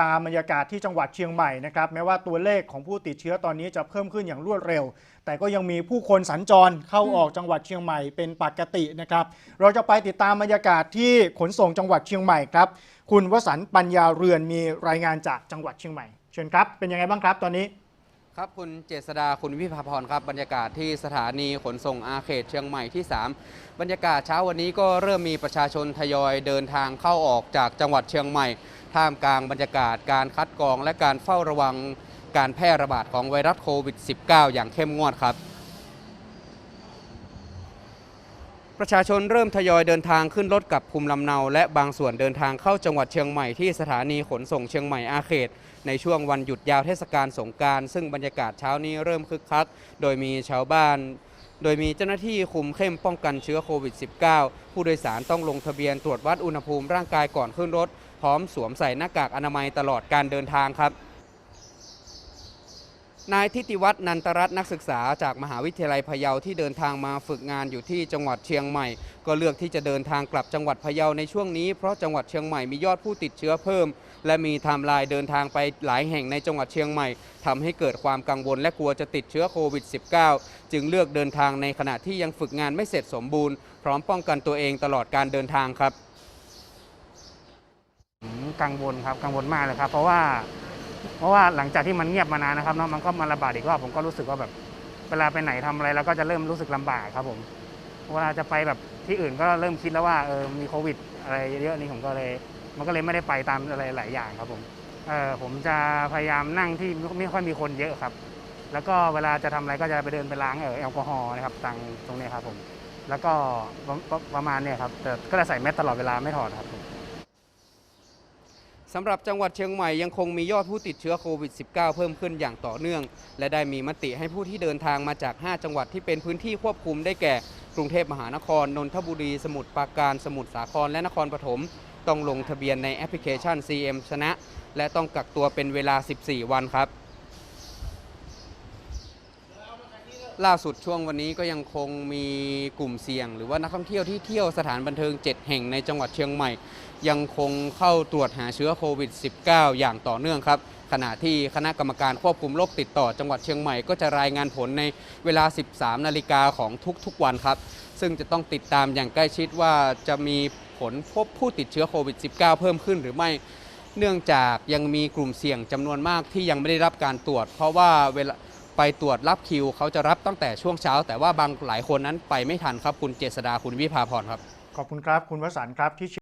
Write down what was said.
ตามบรรยากาศที่จังหวัดเชียงใหม่นะครับแม้ว่าตัวเลขของผู้ติดเชื้อตอนนี้จะเพิ่มขึ้นอย่างรวดเร็ว แต่ก็ยังมีผู้คนสัญจรเข้าออกจังหวัดเชียงใหม่เป็นปกตินะครับ เราจะไปติดตามบรรยากาศที่ขนส่งจังหวัดเชียงใหม่ครับ คุณวสันต์ปัญญาเรือนมีรายงานจากจังหวัดเชียงใหม่เชิญครับ เป็นยังไงบ้างครับตอนนี้ครับคุณเจษดาคุณวิภาพรครับบรรยากาศที่สถานีขนส่งอาเขตเชียงใหม่ที่ 3 บรรยากาศเช้าวันนี้ก็เริ่มมีประชาชนทยอยเดินทางเข้าออกจากจังหวัดเชียงใหม่ ท่ามกลางบรรยากาศการคัดกรอง และการเฝ้าระวังการแพร่ระบาดของไวรัสโควิด -19 อย่างเข้มงวดครับ ประชาชนเริ่มทยอยเดินทางขึ้นรถกับภูมิลำเนา และบางส่วนเดินทางเข้าจังหวัดเชียงใหม่ที่สถานีขนส่งเชียงใหม่อาเขต ในช่วงวันหยุดยาวเทศกาลสงกราร ซึ่งบรรยากาศเช้านี้เริ่มคึกคัก โดยมีชาวบ้านโดยมีเจ้าหน้าที่คุมเข้มป้องกันเชื้อโควิด -19 ผู้โดยสารต้องลงทะเบียนตรวจวัดอุณหภูมิร่างกายก่อนขึ้นรถ พร้อมสวมใส่หน้ากากอนามัยตลอดการเดินทางครับ นายทิติวัฒน์นันตรัตน์นักศึกษาจากมหาวิทยาลัยพะเยาที่เดินทางมาฝึกงานอยู่ที่จังหวัดเชียงใหม่ ก็เลือกที่จะเดินทางกลับจังหวัดพะเยาในช่วงนี้เพราะจังหวัดเชียงใหม่มียอดผู้ติดเชื้อเพิ่ม และมีไทม์ไลน์เดินทางไปหลายแห่งในจังหวัดเชียงใหม่ทำให้เกิดความกังวลและกลัวจะติดเชื้อโควิด -19 จึงเลือกเดินทางในขณะที่ยังฝึกงานไม่เสร็จสมบูรณ์พร้อมป้องกันตัวเองตลอดการเดินทางครับ กังวลครับกังวลมากเลยครับ เพราะว่าเพราะว่าหลังจากที่มันเงียบมานานนะครับเนาะมันก็มาระบาดอีกรอบผมก็รู้สึกว่าแบบเวลาไปไหนทำอะไรเราก็จะเริ่มรู้สึกลำบากครับผมเวลาจะไปแบบที่อื่นก็เริ่มคิดแล้วว่าเออมีโควิด อะไรเยอะนี่ผมก็เลย มันก็เลยไม่ได้ไปตามอะไรหลายอย่างครับผมเออผมจะพยายามนั่งที่ไม่ค่อยมีคนเยอะครับ แล้วก็เวลาจะทำอะไรก็จะไปเดินไปล้างเออแอลกอฮอล์นะครับตังตรงนี้ครับผม แล้วก็ประประประมาณเนี่ยครับแต่ก็จะใส่แมสตลอดเวลาไม่ถอดครับผม สำหรับจังหวัดเชียงใหม่ยังคงมียอดผู้ติดเชื้อโควิด -19 เพิ่มขึ้นอย่างต่อเนื่อง และได้มีมติให้ผู้ที่เดินทางมาจาก 5 จังหวัดที่เป็นพื้นที่ควบคุมได้แก่ กรุงเทพมหานคร นนทบุรี สมุทรปราการ สมุทรสาคร และนครปฐม ต้องลงทะเบียนในแอปพลิเคชัน CM ชนะ และต้องกักตัวเป็นเวลา 14 วันครับ ล่าสุดช่วงวันนี้ก็ยังคงมีกลุ่มเสี่ยง หรือว่านักท่องเที่ยวที่เที่ยวสถานบันเทิง 7 แห่งในจังหวัดเชียงใหม่ ยังคงเข้าตรวจหาเชื้อโควิด -19 อย่างต่อเนื่องครับ ขณะที่คณะกรรมการควบคุมโรคติดต่อจังหวัดเชียงใหม่ก็จะรายงานผลในเวลา 13 นาฬิกาของทุกๆวันครับ ซึ่งจะต้องติดตามอย่างใกล้ชิดว่าจะมีผลพบผู้ติดเชื้อโควิด -19 เพิ่มขึ้นหรือไม่เนื่องจากยังมีกลุ่มเสี่ยงจำนวนมากที่ยังไม่ได้รับการตรวจ เพราะว่าเวลา ไปตรวจรับคิว เขาจะรับตั้งแต่ช่วงเช้า แต่ว่าบางหลายคนนั้นไปไม่ทันครับคุณเจษดาคุณวิภาพรครับ ขอบคุณครับ คุณวสันต์ครับที่